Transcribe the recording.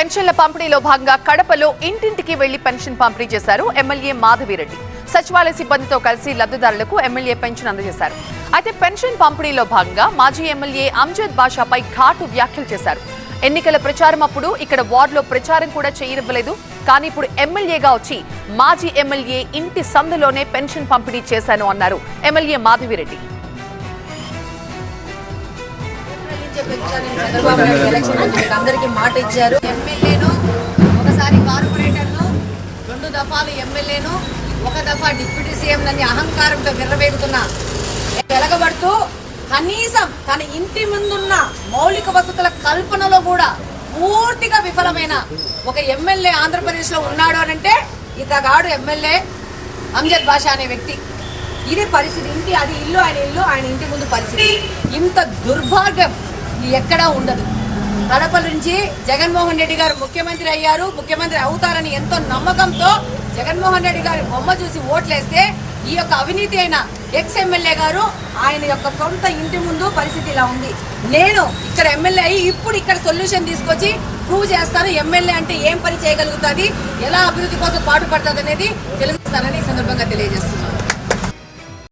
పెన్షన్ల పంపిణీలో భాగంగా కడపలో ఇంటింటికి వెళ్ళి పెన్షన్ పంపిణీ చేశారు ఎమ్మెల్యే మాధవిరెడ్డి. సచివాలయ సిబ్బందితో కలిసి లబ్ధిదారులకు ఎమ్మెల్యే పెన్షన్ అందజేశారు. అయితే పెన్షన్ పంపిణీలో భాగంగా మాజీ ఎమ్మెల్యే అంజద్ బాషాపై ఘాటు వ్యాఖ్యలు చేశారు. ఎన్నికల ప్రచారం అప్పుడు ఇక్కడ వార్డులో ప్రచారం కూడా చేయనివ్వలేదు. కానీ ఇప్పుడు ఎమ్మెల్యేగా వచ్చి మాజీ ఎమ్మెల్యే ఇంటి సందులోనే పెన్షన్ పంపిణీ చేశాను అన్నారు ఎమ్మెల్యే మాధవిరెడ్డి. చంద్రబాబు నాయుడు ఎలక్షన్ అందరికీ మాట ఇచ్చారు. ఎమ్మెల్యేను ఒకసారి కార్పొరేటర్ను రెండు దఫాలు ఎమ్మెల్యేను ఒక దఫా డిప్యూటీ సీఎం నన్ను అహంకారంతో విర్రవేగుతున్న. వెలగబడుతూ కనీసం తన ఇంటి ముందున్న మౌలిక వసతుల కల్పనలో కూడా పూర్తిగా విఫలమైన ఒక ఎమ్మెల్యే ఆంధ్రప్రదేశ్లో ఉన్నాడు అని అంటే ఇతగాడు ఎమ్మెల్యే అంజద్ బాషా అనే వ్యక్తి. ఇది పరిస్థితి. ఇంటి అది ఇల్లు ఆయన ఇల్లు ఆయన ఇంటి ముందు పరిస్థితి. ఇంత దుర్భాగ్యం. ఎక్కడా ఉండదు. కడప నుంచి జగన్మోహన్ రెడ్డి గారు ముఖ్యమంత్రి అయ్యారు. ముఖ్యమంత్రి అవుతారని ఎంతో నమ్మకంతో జగన్మోహన్ రెడ్డి గారి బొమ్మ చూసి ఓట్లేస్తే ఈ యొక్క అవినీతి అయిన ఎక్స్ ఎమ్మెల్యే గారు ఆయన యొక్క సొంత ఇంటి ముందు పరిస్థితి ఇలా ఉంది. నేను ఇక్కడ ఎమ్మెల్యే అయ్యి ఇప్పుడు ఇక్కడ సొల్యూషన్ తీసుకొచ్చి ప్రూవ్ చేస్తాను. ఎమ్మెల్యే అంటే ఏం పని చేయగలుగుతుంది? ఎలా అభివృద్ధి కోసం పాటుపడుతుంది అనేది తెలుస్తానని ఈ సందర్భంగా తెలియజేస్తుంది